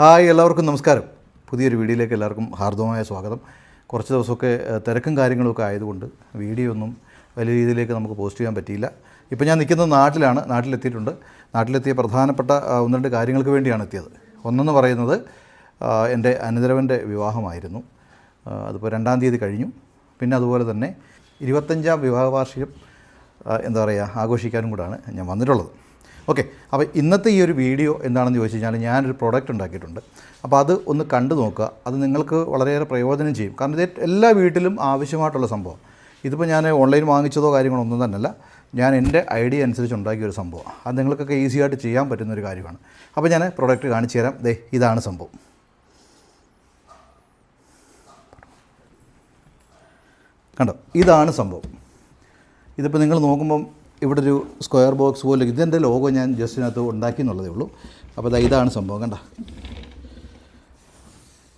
Hi എല്ലാവർക്കും നമസ്കാരം. പുതിയൊരു വീഡിയോയിലേക്ക് എല്ലാവർക്കും ഹാർദവമായ സ്വാഗതം. കുറച്ച് ദിവസമൊക്കെ തിരക്കും കാര്യങ്ങളൊക്കെ ആയതുകൊണ്ട് വീഡിയോ ഒന്നും വലിയ രീതിയിലേക്ക് നമുക്ക് പോസ്റ്റ് ചെയ്യാൻ പറ്റിയില്ല. ഇപ്പോൾ ഞാൻ നിൽക്കുന്നത് നാട്ടിലാണ് നാട്ടിലെത്തിയിട്ടുണ്ട്. നാട്ടിലെത്തിയ പ്രധാനപ്പെട്ട ഒന്ന് രണ്ട് കാര്യങ്ങൾക്ക് വേണ്ടിയാണ് എത്തിയത്. ഒന്നെന്ന് പറയുന്നത് എന്റെ അനുദരവന്റെ വിവാഹമായിരുന്നു. അതിപ്പോൾ രണ്ടാം തീയതി കഴിഞ്ഞു. പിന്നെ അതുപോലെ തന്നെ ഇരുപത്തഞ്ചാം വിവാഹ വാർഷികം എന്താ പറയുക ആഘോഷിക്കാനും കൂടാണ് ഞാൻ വന്നിട്ടുള്ളത്. ഓക്കെ അപ്പോൾ ഇന്നത്തെ ഈ ഒരു വീഡിയോ എന്താണെന്ന് ചോദിച്ചു കഴിഞ്ഞാൽ ഞാനൊരു പ്രോഡക്റ്റ് ഉണ്ടാക്കിയിട്ടുണ്ട്. അപ്പോൾ അത് ഒന്ന് കണ്ടു നോക്കുക. അത് നിങ്ങൾക്ക് വളരെയേറെ പ്രയോജനം ചെയ്യും. കാരണം ഇത് എല്ലാ വീട്ടിലും ആവശ്യമായിട്ടുള്ള സംഭവം. ഇതിപ്പോൾ ഞാൻ ഓൺലൈൻ വാങ്ങിച്ചതോ കാര്യങ്ങളോ ഒന്നും തന്നെയല്ല. ഞാൻ എന്റെ ഐഡിയ അനുസരിച്ച് ഉണ്ടാക്കിയ ഒരു സംഭവം. അത് നിങ്ങൾക്കൊക്കെ ഈസി ആയിട്ട് ചെയ്യാൻ പറ്റുന്ന ഒരു കാര്യമാണ്. അപ്പോൾ ഞാൻ പ്രോഡക്റ്റ് കാണിച്ചു തരാം. ദേ ഇതാണ് സംഭവം. കണ്ടോ? ഇതാണ് സംഭവം. ഇതിപ്പോൾ നിങ്ങൾ നോക്കുമ്പം ഇവിടെ ഒരു സ്ക്വയർ ബോക്സ് പോലെ ഇതിന്റെ ലോഗോ ഞാൻ ജസ്റ്റ് ഇതിനകത്ത് ഉണ്ടാക്കി എന്നുള്ളതേ ഉള്ളൂ. അപ്പോൾ അത് ഇതാണ് സംഭവം കണ്ട?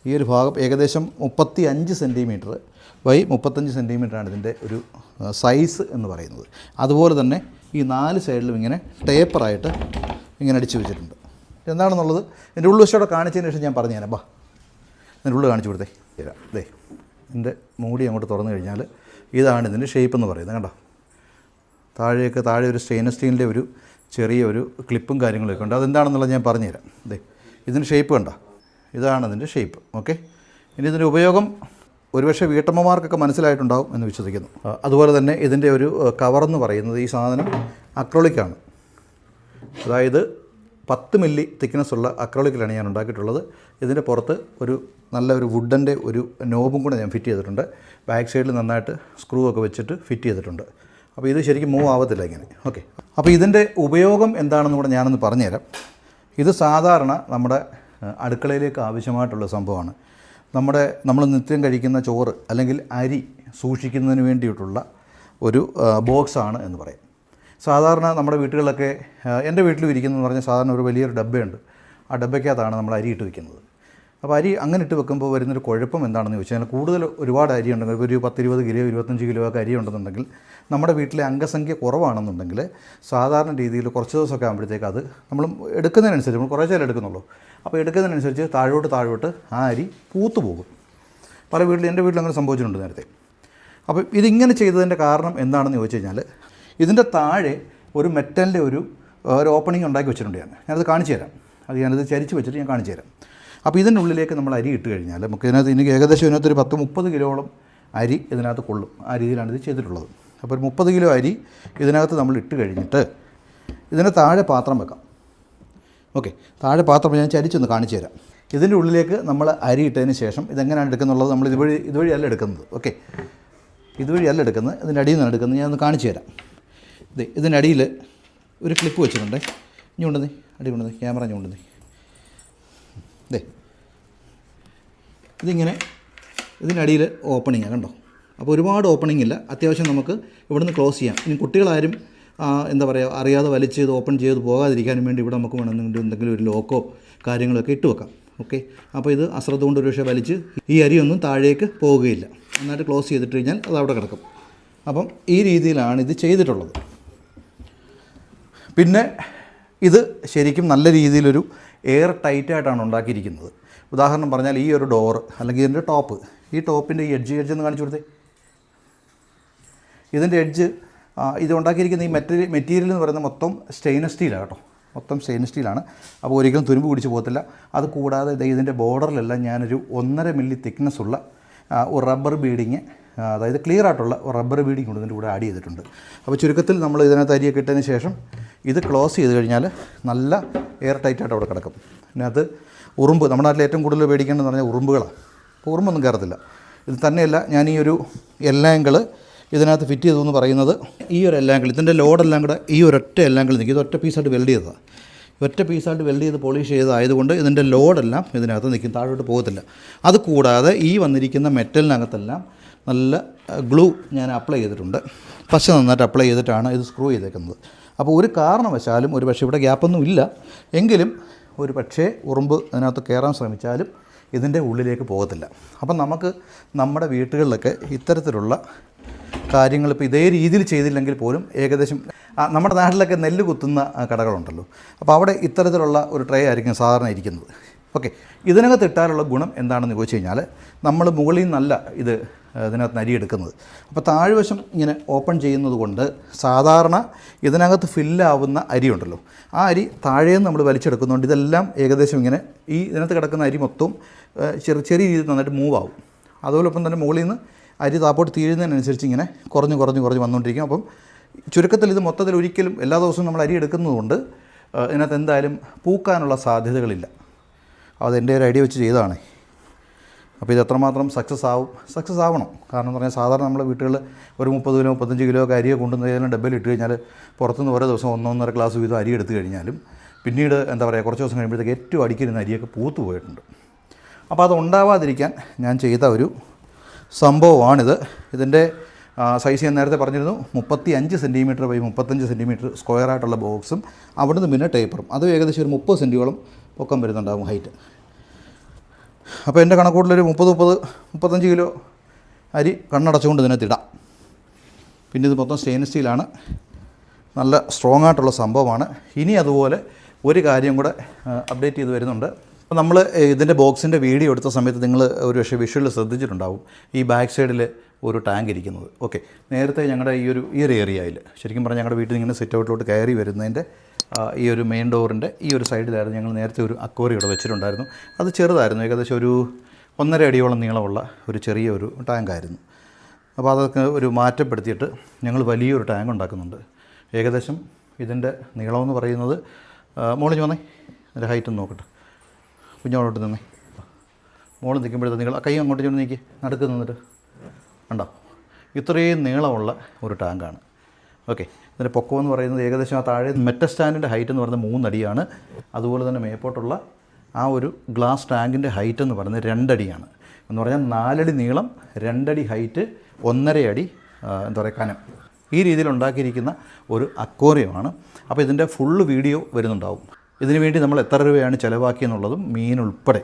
ഈ ഒരു ഭാഗം ഏകദേശം മുപ്പത്തി അഞ്ച് സെന്റിമീറ്റർ ബൈ മുപ്പത്തഞ്ച് സെന്റിമീറ്ററാണ് ഇതിന്റെ ഒരു സൈസ് എന്ന് പറയുന്നത്. അതുപോലെ തന്നെ ഈ നാല് സൈഡിലും ഇങ്ങനെ ടേപ്പറായിട്ട് ഇങ്ങനെ അടിച്ചു വെച്ചിട്ടുണ്ട്. എന്താണെന്നുള്ളത് എന്റെ ഉള്ളു ഉൾവശത്തോടെ കാണിച്ചതിന് ശേഷം ഞാൻ പറഞ്ഞു പറഞ്ഞുതരാം. ബാ എന്റെ ഉള്ളു കാണിച്ചു കൊടുത്തേ. തരാം ദേ എന്റെ മൂടി അങ്ങോട്ട് തുറന്നു കഴിഞ്ഞാൽ ഇതാണ് ഇതിന്റെ ഷേപ്പ് എന്ന് പറയുന്നത് കണ്ടോ? താഴെയൊക്കെ താഴെ ഒരു സ്റ്റെയിൻലെസ് സ്റ്റീലിന്റെ ഒരു ചെറിയ ഒരു ക്ലിപ്പും കാര്യങ്ങളൊക്കെ ഉണ്ട്. അതെന്താണെന്നുള്ളത് ഞാൻ പറഞ്ഞുതരാം. അതെ ഇതിന്റെ ഷേപ്പ് കണ്ട. ഇതാണ് ഇതിന്റെ ഷേപ്പ് ഓക്കെ ഇനി ഇതിന്റെ ഉപയോഗം ഒരുപക്ഷെ വീട്ടമ്മമാർക്കൊക്കെ മനസ്സിലായിട്ടുണ്ടാവും എന്ന് വിശ്വസിക്കുന്നു. അതുപോലെ തന്നെ ഇതിന്റെ ഒരു കവർ എന്ന് പറയുന്നത് ഈ സാധനം അക്രോളിക്കാണ് അതായത് പത്ത് മില്ലി തിക്നെസ് ഉള്ള അക്രോളിക്കിലാണ് ഞാൻ ഉണ്ടാക്കിയിട്ടുള്ളത്. ഇതിന്റെ പുറത്ത് ഒരു നല്ല ഒരു വുഡന്റെ ഒരു നോബും കൂടെ ഞാൻ ഫിറ്റ് ചെയ്തിട്ടുണ്ട്. ബാക്ക് സൈഡിൽ നന്നായിട്ട് സ്ക്രൂ ഒക്കെ വെച്ചിട്ട് ഫിറ്റ് ചെയ്തിട്ടുണ്ട്. അപ്പോൾ ഇത് ശരിക്കും മൂവ് ആവത്തില്ല ഇങ്ങനെ. ഓക്കെ അപ്പോൾ ഇതിന്റെ ഉപയോഗം എന്താണെന്ന് കൂടെ ഞാനൊന്ന് പറഞ്ഞുതരാം. ഇത് സാധാരണ നമ്മുടെ അടുക്കളയിലേക്ക് ആവശ്യമായിട്ടുള്ള സംഭവമാണ്. നമ്മുടെ നമ്മൾ നിത്യം കഴിക്കുന്ന ചോറ് അല്ലെങ്കിൽ അരി സൂക്ഷിക്കുന്നതിന് വേണ്ടിയിട്ടുള്ള ഒരു ബോക്സാണ് എന്ന് പറയും. സാധാരണ നമ്മുടെ വീട്ടുകളിലൊക്കെ എന്റെ വീട്ടിലും ഇരിക്കുന്നതെന്ന് പറഞ്ഞാൽ സാധാരണ ഒരു വലിയൊരു ഡബ്ബയുണ്ട്. ആ ഡബ്ബയ്ക്കകത്താണ് നമ്മൾ അരി ഇട്ട് വെക്കുന്നത്. അപ്പോൾ അരി അങ്ങനെ ഇട്ട് വെക്കുമ്പോൾ വരുന്നൊരു കുഴപ്പം എന്താണെന്ന് ചോദിച്ചാൽ കൂടുതൽ ഒരുപാട് അരി ഉണ്ടെങ്കിൽ ഒരു പത്തിരുപത് കിലോ ഇരുപത്തഞ്ച് കിലോ ഒക്കെ അരി ഉണ്ടെന്നുണ്ടെങ്കിൽ നമ്മുടെ വീട്ടിലെ അംഗസംഖ്യ കുറവാണെന്നുണ്ടെങ്കിൽ സാധാരണ രീതിയിൽ കുറച്ച് ദിവസമൊക്കെ ആകുമ്പോഴത്തേക്ക് അത് നമ്മൾ എടുക്കുന്നതിനനുസരിച്ച് നമ്മൾ കുറേ ചേരം എടുക്കുന്നുള്ളൂ. അപ്പോൾ എടുക്കുന്നതിനനുസരിച്ച് താഴോട്ട് താഴോട്ട് ആ അരി പൂത്തു പോകും. പല വീട്ടിൽ എന്റെ വീട്ടിൽ അങ്ങനെ സംഭവിച്ചിട്ടുണ്ട് നേരത്തെ. അപ്പോൾ ഇതിങ്ങനെ ചെയ്തതിന്റെ കാരണം എന്താണെന്ന് ചോദിച്ചു കഴിഞ്ഞാൽ ഇതിന്റെ താഴെ ഒരു മെറ്റലിന്റെ ഒരു ഒരു ഓപ്പണിംഗ് ഉണ്ടാക്കി വെച്ചിട്ടുണ്ട് ഞാൻ. ഞാനത് കാണിച്ചു തരാം. അത് ഞാനത് ചരിച്ച് വെച്ചിട്ട് ഞാൻ കാണിച്ചു തരാം. അപ്പോൾ ഇതിന്റെ ഉള്ളിലേക്ക് നമ്മൾ അരി ഇട്ട് കഴിഞ്ഞാൽ നമുക്ക് ഇതിനകത്ത് എനിക്ക് ഏകദേശം ഇതിനകത്ത് ഒരു പത്ത് മുപ്പത് കിലോളം അരി ഇതിനകത്ത് കൊള്ളും. ആ രീതിയിലാണ് ഇത് ചെയ്തിട്ടുള്ളത്. അപ്പോൾ ഒരു മുപ്പത് കിലോ അരി ഇതിനകത്ത് നമ്മൾ ഇട്ട് കഴിഞ്ഞിട്ട് ഇതിന് താഴെ പാത്രം വെക്കാം. ഓക്കെ താഴെ പാത്രം ഞാൻ ചരിച്ചൊന്ന് കാണിച്ചു തരാം. ഇതിന്റെ ഉള്ളിലേക്ക് നമ്മൾ അരി ഇട്ടതിന് ശേഷം ഇതെങ്ങനെയാണ് എടുക്കുന്നുള്ളത്? നമ്മൾ ഇതുവഴി ഇതുവഴിയല്ല എടുക്കുന്നത്. ഓക്കെ ഇതുവഴിയല്ല എടുക്കുന്നത്. ഇതിന്റെ അടിയിൽ നിന്നാണ് എടുക്കുന്നത്. ഞാനൊന്ന് കാണിച്ചു തരാം. ഇതേ ഇതിന്റെ അടിയിൽ ഒരു ക്ലിപ്പ് വെച്ചിട്ടുണ്ട്. ഇനി കൊണ്ടുവന്നേ അടി കൊണ്ടുവന്നേ ക്യാമറ ഞാൻ കൊണ്ടുവന്നേ. ഇതേ ഇതിങ്ങനെ ഇതിനടിയിൽ ഓപ്പണിങ് കണ്ടോ? അപ്പോൾ ഒരുപാട് ഓപ്പണിംഗ് ഇല്ല. അത്യാവശ്യം നമുക്ക് ഇവിടുന്ന് ക്ലോസ് ചെയ്യാം. ഇനി കുട്ടികളാരും എന്താ പറയുക അറിയാതെ വലിച്ച് ഇത് ഓപ്പൺ ചെയ്ത് പോകാതിരിക്കാനും വേണ്ടി ഇവിടെ നമുക്ക് വേണമെന്നുണ്ട് എന്തെങ്കിലും ഒരു ലോക്കോ കാര്യങ്ങളൊക്കെ ഇട്ട് വെക്കാം. ഓക്കെ അപ്പോൾ ഇത് അശ്രദ്ധ കൊണ്ട് ഒരു പക്ഷേ വലിച്ച് ഈ അരിയൊന്നും താഴേക്ക് പോവുകയില്ല. നന്നായിട്ട് ക്ലോസ് ചെയ്തിട്ട് കഴിഞ്ഞാൽ അത് അവിടെ കിടക്കും. അപ്പം ഈ രീതിയിലാണ് ഇത് ചെയ്തിട്ടുള്ളത്. പിന്നെ ഇത് ശരിക്കും നല്ല രീതിയിലൊരു എയർ ടൈറ്റായിട്ടാണ് ഉണ്ടാക്കിയിരിക്കുന്നത്. ഉദാഹരണം പറഞ്ഞാൽ ഈ ഒരു ഡോർ അല്ലെങ്കിൽ ഇതിന്റെ ടോപ്പ് ഈ ടോപ്പിന്റെ ഈ എഡ്ജ് എഡ്ജ് എന്ന് കാണിച്ചു കൊടുത്തേ. ഇതിന്റെ എഡ്ജ് ഇത് ഉണ്ടാക്കിയിരിക്കുന്ന ഈ മെറ്റീരിയൽ മെറ്റീരിയൽ എന്ന് പറയുന്നത് മൊത്തം സ്റ്റെയിൻലെസ് സ്റ്റീലാണ് കേട്ടോ. മൊത്തം സ്റ്റെയിൻലെസ് സ്റ്റീലാണ് അപ്പോൾ ഒരിക്കലും തുരുമ്പ് പിടിച്ച് പോകത്തില്ല. അത് കൂടാതെ ഇതിന്റെ ബോർഡറിലെല്ലാം ഞാനൊരു ഒന്നര മില്ലി തിക്നെസ് ഉള്ള ഒരു റബ്ബർ ബീഡിങ് അതായത് ക്ലിയർ ആയിട്ടുള്ള റബ്ബർ ബീഡിങ് കൊണ്ട് ഇതിന്റെ കൂടെ ആഡ് ചെയ്തിട്ടുണ്ട്. അപ്പോൾ ചുരുക്കത്തിൽ നമ്മൾ ഇതിനകത്ത് അരിയൊക്കെ ഇട്ടതിന് ശേഷം ഇത് ക്ലോസ് ചെയ്ത് കഴിഞ്ഞാൽ നല്ല എയർ ടൈറ്റായിട്ട് അവിടെ കിടക്കും. ഇതിനകത്ത് ഉറുമ്പ് നമ്മുടെ നാട്ടിൽ ഏറ്റവും കൂടുതൽ പേടിക്കേണ്ടതെന്ന് പറഞ്ഞാൽ ഉറുമ്പുകളാണ്. അപ്പോൾ ഉറുമ്പൊന്നും കയറത്തില്ല. ഇത് തന്നെയല്ല ഞാൻ ഈ ഒരു എല്ലാങ്കിൾ ഇതിനകത്ത് ഫിറ്റ് ചെയ്തു എന്ന് പറയുന്നത് ഈ ഒരു എല്ലാങ്കിൾ ഇതിന്റെ ലോഡെല്ലാം കൂടെ ഈ ഒരൊറ്റ എല്ലാങ്കിൾ നിൽക്കും. ഇത് ഒറ്റ പീസായിട്ട് വെൽഡ് ചെയ്തതാണ്. ഒറ്റ പീസായിട്ട് വെൽഡ് ചെയ്ത് പോളിഷ് ചെയ്തതായതുകൊണ്ട് ഇതിന്റെ ലോഡെല്ലാം ഇതിനകത്ത് നിൽക്കും താഴോട്ട് പോകത്തില്ല. അത് കൂടാതെ ഈ വന്നിരിക്കുന്ന മെറ്റലിനകത്തെല്ലാം നല്ല ഗ്ലൂ ഞാൻ അപ്ലൈ ചെയ്തിട്ടുണ്ട്. പശ നന്നായിട്ട് അപ്ലൈ ചെയ്തിട്ടാണ് ഇത് സ്ക്രൂ ചെയ്തേക്കുന്നത്. അപ്പോൾ ഒരു കാരണവശാലും ഒരു പക്ഷേ ഇവിടെ ഗ്യാപ്പൊന്നും ഇല്ല. എങ്കിലും ഒരു പക്ഷേ ഉറുമ്പ് അതിനകത്ത് കയറാൻ ശ്രമിച്ചാലും ഇതിന്റെ ഉള്ളിലേക്ക് പോകത്തില്ല. അപ്പം നമുക്ക് നമ്മുടെ വീട്ടുകളിലൊക്കെ ഇത്തരത്തിലുള്ള കാര്യങ്ങൾ ഇപ്പോൾ ഇതേ രീതിയിൽ ചെയ്തില്ലെങ്കിൽ പോലും ഏകദേശം നമ്മുടെ നാട്ടിലൊക്കെ നെല്ല് കുത്തുന്ന കടകളുണ്ടല്ലോ. അപ്പോൾ അവിടെ ഇത്തരത്തിലുള്ള ഒരു ട്രേ ആയിരിക്കും സാധാരണ ഇരിക്കുന്നത്. ഓക്കെ. ഇതിനകത്ത് ഇട്ടാലുള്ള ഗുണം എന്താണെന്ന് ചോദിച്ചു കഴിഞ്ഞാൽ നമ്മൾ മുകളിൽ നിന്നല്ല ഇത് ഇതിനകത്ത് അരി എടുക്കുന്നത്. അപ്പോൾ താഴ്വശം ഇങ്ങനെ ഓപ്പൺ ചെയ്യുന്നത് കൊണ്ട് സാധാരണ ഇതിനകത്ത് ഫില്ലാവുന്ന അരി ഉണ്ടല്ലോ ആ അരി താഴേ നിന്ന് നമ്മൾ വലിച്ചെടുക്കുന്നതുകൊണ്ട് ഇതെല്ലാം ഏകദേശം ഇങ്ങനെ ഈ ഇതിനകത്ത് കിടക്കുന്ന അരി മൊത്തം ഏഹ്, ചെറിയ ചെറിയ രീതിയിൽ നന്നായിട്ട് മൂവ് ആവും. അതോടൊപ്പം തന്നെ മുകളിൽ നിന്ന് അരി താപ്പോട്ട് തീരുന്നതിനനുസരിച്ച് ഇങ്ങനെ കുറഞ്ഞ് കുറഞ്ഞ് കുറഞ്ഞ് വന്നുകൊണ്ടിരിക്കും. അപ്പം ചുരുക്കത്തിൽ ഇത് മൊത്തത്തിൽ ഒരിക്കലും എല്ലാ ദിവസവും നമ്മൾ അരി എടുക്കുന്നതുകൊണ്ട് ഇതിനകത്ത് എന്തായാലും പൂക്കാനുള്ള സാധ്യതകളില്ല. അത് എന്റെ ഒരു ഐഡിയ വെച്ച് ചെയ്തതാണ്. അപ്പോൾ ഇത് എത്രമാത്രം സക്സസ് ആവും? സക്സസ് ആവണം. കാരണം എന്ന് പറഞ്ഞാൽ സാധാരണ നമ്മുടെ വീട്ടുകളിൽ ഒരു മുപ്പത് കിലോ മുപ്പത്തഞ്ച് കിലോ ഒക്കെ അരിയെ കൊണ്ടുവന്ന് ഏതെങ്കിലും ഡബ്ബയിൽ ഇട്ട് കഴിഞ്ഞാൽ പുറത്തുനിന്ന് ഓരോ ദിവസം ഒന്നൊന്നര ഗ്ലാസ് വീതം അരി എടുത്തു കഴിഞ്ഞാലും പിന്നീട് എന്താ പറയുക കുറച്ച് ദിവസം കഴിയുമ്പോഴത്തേക്ക് ഏറ്റവും അടിക്കിരുന്ന അരിയൊക്കെ പൂത്തു പോയിട്ടുണ്ട്. അപ്പോൾ അത് ഉണ്ടാവാതിരിക്കാൻ ഞാൻ ചെയ്ത ഒരു സംഭവമാണിത്. ഇതിന്റെ സൈസ് ഞാൻ നേരത്തെ പറഞ്ഞിരുന്നു. മുപ്പത്തി അഞ്ച് സെന്റിമീറ്റർ ബൈ മുപ്പത്തഞ്ച് സെന്റിമീറ്റർ സ്ക്വയർ ആയിട്ടുള്ള ബോക്സും അവിടുന്ന് പിന്നെ ടേപ്പറും അത് ഏകദേശം ഒരു മുപ്പത് സെന്റിയോളം പൊക്കം വരുന്നുണ്ടാകും ഹൈറ്റ് അപ്പോൾ എന്റെ കണക്കൂട്ടിലൊരു മുപ്പത് മുപ്പത് മുപ്പത്തഞ്ച് കിലോ അരി കണ്ണടച്ചുകൊണ്ട് ഇതിനകത്ത് ഇടാം. പിന്നെ ഇത് മൊത്തം സ്റ്റെയിൻലെസ് സ്റ്റീലാണ് നല്ല സ്ട്രോങ് ആയിട്ടുള്ള സംഭവമാണ്. ഇനി അതുപോലെ ഒരു കാര്യം കൂടെ അപ്ഡേറ്റ് ചെയ്ത് വരുന്നുണ്ട്. അപ്പോൾ നമ്മൾ ഇതിന്റെ ബോക്സിന്റെ വീഡിയോ എടുത്ത സമയത്ത് നിങ്ങൾ ഒരു പക്ഷേ വിഷ്വൽ ശ്രദ്ധിച്ചിട്ടുണ്ടാവും ഈ ബാക്ക് സൈഡിൽ ഒരു ടാങ്ക് ഇരിക്കുന്നത്. ഓക്കെ നേരത്തെ ഞങ്ങളുടെ ഈ ഒരു ഈ ഒരു ഏരിയയിൽ ശരിക്കും പറഞ്ഞാൽ ഞങ്ങളുടെ വീട്ടിൽ ഇങ്ങനെ സിറ്റ് ഔട്ടിലോട്ട് കയറി വരുന്നതിന്റെ ഈ ഒരു മെയിൻ ഡോറിന്റെ ഈ ഒരു സൈഡിലായിരുന്നു ഞങ്ങൾ നേരത്തെ ഒരു അക്വറി ഇവിടെ വെച്ചിട്ടുണ്ടായിരുന്നു. അത് ചെറുതായിരുന്നു ഏകദേശം ഒരു ഒന്നര അടിയോളം നീളമുള്ള ഒരു ചെറിയ ഒരു ടാങ്കായിരുന്നു അപ്പോൾ അതൊക്കെ ഒരു മാറ്റപ്പെടുത്തിയിട്ട് ഞങ്ങൾ വലിയൊരു ടാങ്ക് ഉണ്ടാക്കുന്നുണ്ട്. ഏകദേശം ഇതിന്റെ നീളമെന്ന് പറയുന്നത് മോളിഞ്ഞ് വന്നേ. അതിന്റെ ഹൈറ്റ് ഒന്ന് നോക്കട്ടെ. കുഞ്ഞോളോട്ട് നിന്നേ. മോൾ നിൽക്കുമ്പോഴത്തെ നിങ്ങൾ കൈ അങ്ങോട്ട് ചെന്ന് നീക്കി നടുക്ക് നിന്നിട്ട്. ഉണ്ടോ ഇത്രയും നീളമുള്ള ഒരു ടാങ്കാണ്. ഓക്കെ ഇതിന്റെ പൊക്കം എന്ന് പറയുന്നത് ഏകദേശം ആ താഴെ മെറ്റ സ്റ്റാൻഡിന്റെ ഹൈറ്റ് എന്ന് പറയുന്നത് മൂന്നടിയാണ്. അതുപോലെ തന്നെ മേപ്പോട്ടുള്ള ആ ഒരു ഗ്ലാസ് ടാങ്കിന്റെ ഹൈറ്റ് എന്ന് പറയുന്നത് രണ്ടടിയാണ്. എന്ന് പറഞ്ഞാൽ നാലടി നീളം രണ്ടടി ഹൈറ്റ് ഒന്നര അടി എന്താ പറയുക കനം. ഈ രീതിയിൽ ഉണ്ടാക്കിയിരിക്കുന്ന ഒരു അക്വേറിയമാണ്. അപ്പോൾ ഇതിന്റെ ഫുള്ള് വീഡിയോ വരുന്നുണ്ടാവും. ഇതിനു വേണ്ടി നമ്മൾ എത്ര രൂപയാണ് ചിലവാക്കിയെന്നുള്ളതും മീൻ ഉൾപ്പെടെ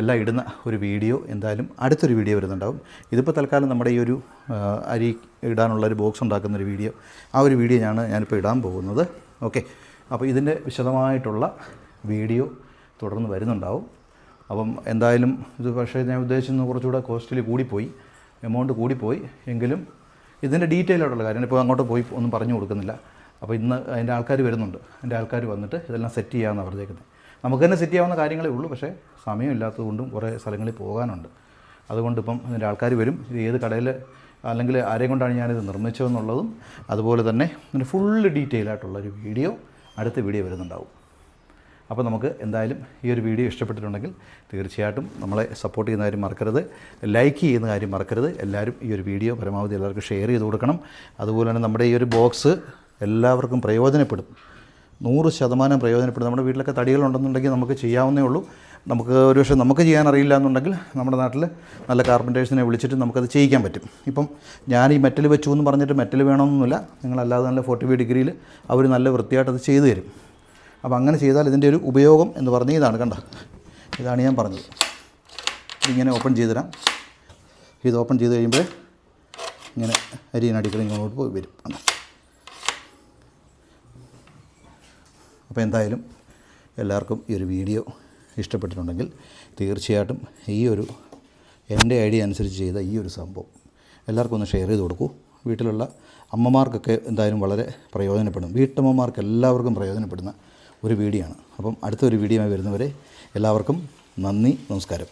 എല്ലാം ഇടുന്ന ഒരു വീഡിയോ എന്തായാലും അടുത്തൊരു വീഡിയോ വരുന്നുണ്ടാവും. ഇതിപ്പോൾ തൽക്കാലം നമ്മുടെ ഈ ഒരു അരി ഇടാനുള്ള ഒരു ബോക്സ് ഉണ്ടാക്കുന്ന ഒരു വീഡിയോ ആ ഒരു വീഡിയോ ഞാൻ ഞാനിപ്പോൾ ഇടാൻ പോകുന്നത്. ഓക്കെ. അപ്പോൾ ഇതിന്റെ വിശദമായിട്ടുള്ള വീഡിയോ തുടർന്ന് വരുന്നുണ്ടാവും. അപ്പം എന്തായാലും ഇത് പക്ഷേ ഞാൻ ഉദ്ദേശിക്കുന്നത് കുറച്ചുകൂടെ കോസ്റ്റ്ലി കൂടിപ്പോയി എമൗണ്ട് കൂടിപ്പോയി. എങ്കിലും ഇതിന്റെ ഡീറ്റെയിൽ ആയിട്ടുള്ള കാര്യം ഇപ്പോൾ അങ്ങോട്ട് പോയി ഒന്നും പറഞ്ഞു കൊടുക്കുന്നില്ല. അപ്പോൾ ഇന്ന് അതിന്റെ ആൾക്കാർ വരുന്നുണ്ട്. അതിന്റെ ആൾക്കാർ വന്നിട്ട് ഇതെല്ലാം സെറ്റ് ചെയ്യാമെന്നാണ് പറഞ്ഞേക്കുന്നത്. നമുക്ക് തന്നെ സെറ്റ് ചെയ്യാവുന്ന കാര്യങ്ങളേ ഉള്ളൂ. പക്ഷേ സമയമില്ലാത്തതുകൊണ്ടും കുറേ സ്ഥലങ്ങളിൽ പോകാനുണ്ട്. അതുകൊണ്ടിപ്പം ഇതിന്റെ ആൾക്കാർ വരും. ഇത് ഏത് കടയിൽ അല്ലെങ്കിൽ ആരെയും കൊണ്ടാണ് ഞാനിത് നിർമ്മിച്ചതെന്നുള്ളതും അതുപോലെ തന്നെ ഇതിന്റെ ഫുള്ള് ഡീറ്റെയിൽ ആയിട്ടുള്ള ഒരു വീഡിയോ അടുത്ത വീഡിയോ വരുന്നുണ്ടാവും. അപ്പോൾ നമുക്ക് എന്തായാലും ഈ ഒരു വീഡിയോ ഇഷ്ടപ്പെട്ടിട്ടുണ്ടെങ്കിൽ തീർച്ചയായിട്ടും നമ്മളെ സപ്പോർട്ട് ചെയ്യുന്ന കാര്യം മറക്കരുത്. ലൈക്ക് ചെയ്യുന്ന കാര്യം മറക്കരുത്. എല്ലാവരും ഈ ഒരു വീഡിയോ പരമാവധി എല്ലാവർക്കും ഷെയർ ചെയ്ത് കൊടുക്കണം. അതുപോലെ തന്നെ നമ്മുടെ ഈ ഒരു ബോക്സ് എല്ലാവർക്കും പ്രയോജനപ്പെടും. നൂറ് ശതമാനം പ്രയോജനപ്പെടും. നമ്മുടെ വീട്ടിലൊക്കെ തടികളുണ്ടെന്നുണ്ടെങ്കിൽ നമുക്ക് ചെയ്യാവുന്നേ ഉള്ളൂ. നമുക്ക് ഒരു പക്ഷേ നമുക്ക് ചെയ്യാൻ അറിയില്ല എന്നുണ്ടെങ്കിൽ നമ്മുടെ നാട്ടിൽ നല്ല കാർപ്പന്റേഴ്സിനെ വിളിച്ചിട്ട് നമുക്കത് ചെയ്യിക്കാൻ പറ്റും. ഇപ്പം ഞാൻ ഈ മെറ്റൽ വെച്ചു എന്ന് പറഞ്ഞിട്ട് മെറ്റൽ വേണമെന്നൊന്നുമില്ല. നിങ്ങളല്ലാതെ നല്ല ഫോർട്ടി ഫൈവ് ഡിഗ്രിയിൽ അവർ നല്ല വൃത്തിയായിട്ട് അത് ചെയ്തു തരും. അപ്പോൾ അങ്ങനെ ചെയ്താൽ ഇതിന്റെ ഒരു ഉപയോഗം എന്ന് പറഞ്ഞ് ഇതാണ് കണ്ട? ഇതാണ് ഞാൻ പറഞ്ഞത്. ഇതിങ്ങനെ ഓപ്പൺ ചെയ്തു തരാം. ഇത് ഓപ്പൺ ചെയ്ത് കഴിയുമ്പോൾ ഇങ്ങനെ അരിയനടിക്കൽ ഇങ്ങോട്ട് പോയി വരും. അപ്പോൾ എന്തായാലും എല്ലാവർക്കും ഈ ഒരു വീഡിയോ ഇഷ്ടപ്പെട്ടിട്ടുണ്ടെങ്കിൽ തീർച്ചയായിട്ടും ഈ ഒരു എന്റെ ഐഡിയ അനുസരിച്ച് ചെയ്ത ഈ ഒരു സംഭവം എല്ലാവർക്കും ഒന്ന് ഷെയർ ചെയ്ത് കൊടുക്കൂ. വീട്ടിലുള്ള അമ്മമാർക്കൊക്കെ എന്തായാലും വളരെ പ്രയോജനപ്പെടും. വീട്ടമ്മമാർക്ക് എല്ലാവർക്കും പ്രയോജനപ്പെടുന്ന ഒരു വീഡിയോ ആണ്. അപ്പം അടുത്തൊരു വീഡിയോ വരുന്നവരെ എല്ലാവർക്കും നന്ദി നമസ്കാരം.